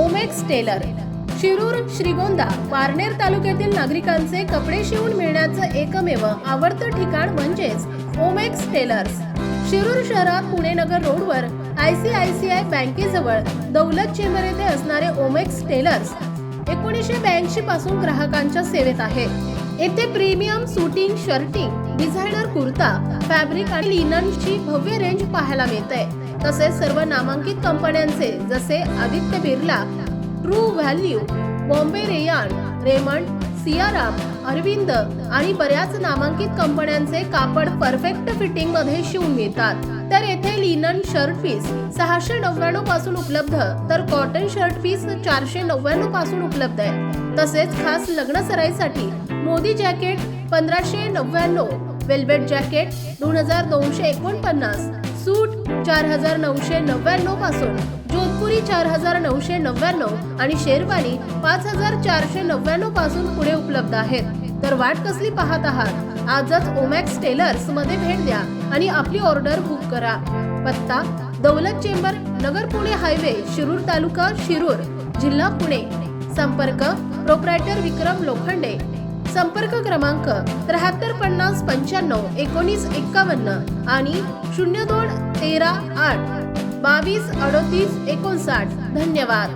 Omex tailor. Shirur Shrigonda Parner तालुक्यातील नागरिकांचे कपडे शिवून मिळण्याचं एकमेव आवडतं ठिकाण म्हणजेच ओमेक्स टेलर्स. शिरूर शहरात पुणे नगर रोडवर I C I C I बँकेजवळ Daulat chamber येथे असणारे ओमेक्स टेलर्स एकोणीसशे ब्याऐंशी पासून ग्राहकांच्या सेवेत आहे. येथे premium suiting shirting designer kurta fabric आणि लिननची भव्य रेंज पाहायला मिळते. तसेच सर्व नामांकित कंपन्यांचे जसे Aditya Birla true value Bombay rayon Raymond Siyaram Arvind आणि बऱ्याच नामांकित कंपन्यांचे कापड परफेक्ट फिटिंगमध्ये शिवून मिळतात तर येथे लिनन शर्ट पीस सहाशे नव्याण्णवपासून उपलब्ध तर कॉटन शर्ट पीस चारशे नव्याण्णवपासून उपलब्ध आहे. तसेच खास लग्न सराईसाठी मोदी जॅकेट पंधराशे नव्याण्णव वेल्वेट जॅकेट दोन हजार दोनशे एकोणपन्नास सूट चार हजार नऊशे नव्याण्णवपासून जोधपुरी चार हजार नऊशे नव्याण्णव आणि शेरवानी पाच हजार चारशे नव्याण्णवपासून पुढे उपलब्ध आहेत. तर वाट कसली पाहत आहात? आजच ओमॅक्स टेलर्समध्ये भेट द्या आणि आपली ऑर्डर बुक करा. पत्ता दौलत चेंबर नगर पुणे हायवे शिरूर तालुका शिरूर जिल्हा पुणे. संपर्क प्रोप्रायटर विक्रम लोखंडे. संपर्क क्रमांक त्र्याहत्तर पन्नास पंच्याण्णव एकोणीस एक्कावन्न आणि शून्य दोन तेरा आठ बावीस अडोतीस एकोणसाठ. धन्यवाद.